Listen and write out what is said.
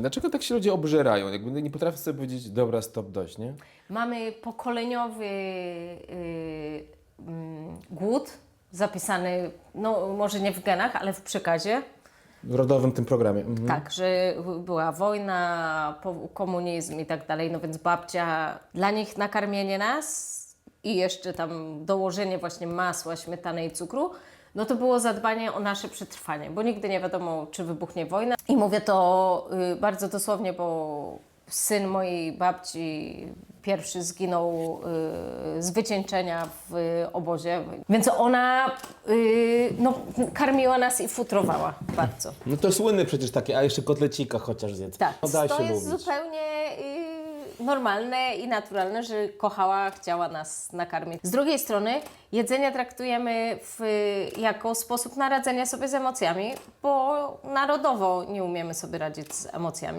Dlaczego tak się ludzie obżerają? Jakby nie potrafią sobie powiedzieć, dobra, stop, dość, nie? Mamy pokoleniowy y, mm, głód zapisany, no może nie w genach, ale w przekazie. W rodowym tym programie. Mhm. Tak, że była wojna, po- komunizm i tak dalej, no więc babcia, dla nich nakarmienie nas i jeszcze tam dołożenie właśnie masła, śmietany i cukru, no to było zadbanie o nasze przetrwanie, bo nigdy nie wiadomo, czy wybuchnie wojna. I mówię to y, bardzo dosłownie, bo syn mojej babci pierwszy zginął y, z wycieńczenia w y, obozie, więc ona y, no, karmiła nas i futrowała bardzo. No to słynne przecież takie, a jeszcze kotlecika chociaż zjedz. Tak, no daj to się jest mówić. zupełnie y, normalne i naturalne, że kochała, chciała nas nakarmić. Z drugiej strony jedzenie traktujemy w, jako sposób na radzenie sobie z emocjami, bo narodowo nie umiemy sobie radzić z emocjami.